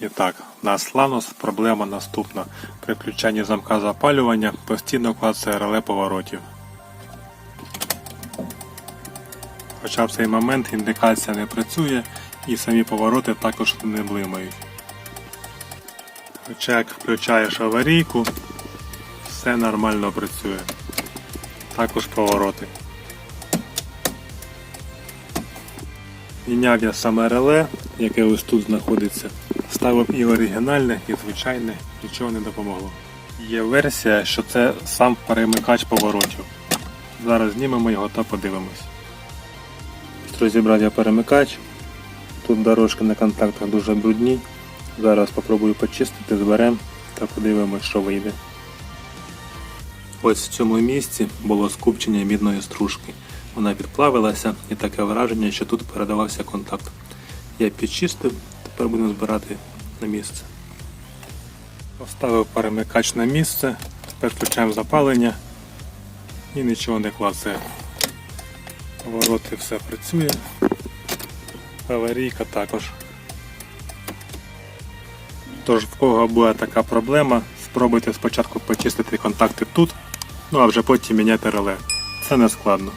І так, у нас Ланос проблема наступна. При включенні замка запалювання постійно клацає реле поворотів. Хоча в цей момент індикація не працює і самі повороти також не блимають. Хоча як включаєш аварійку, все нормально працює. Також повороти. Міняв я саме реле, яке ось тут знаходиться. Ставив і оригінальне, і звичайне, нічого не допомогло. Є версія, що це сам перемикач поворотів. Зараз знімемо його та подивимось. Розібрав я перемикач. Тут дорожки на контактах дуже брудні. Зараз спробую почистити, зберемо та подивимось, що вийде. Ось в цьому місці було скупчення мідної стружки. Вона підплавилася і таке враження, що тут передавався контакт. Я підчистив, тепер будемо збирати на місце. Поставив перемикач на місце, тепер включаємо запалення і нічого не клацає. Повороти все працює. Аварійка також. Тож, в кого буде така проблема, спробуйте спочатку почистити контакти тут, ну а вже потім міняти реле. Це не складно.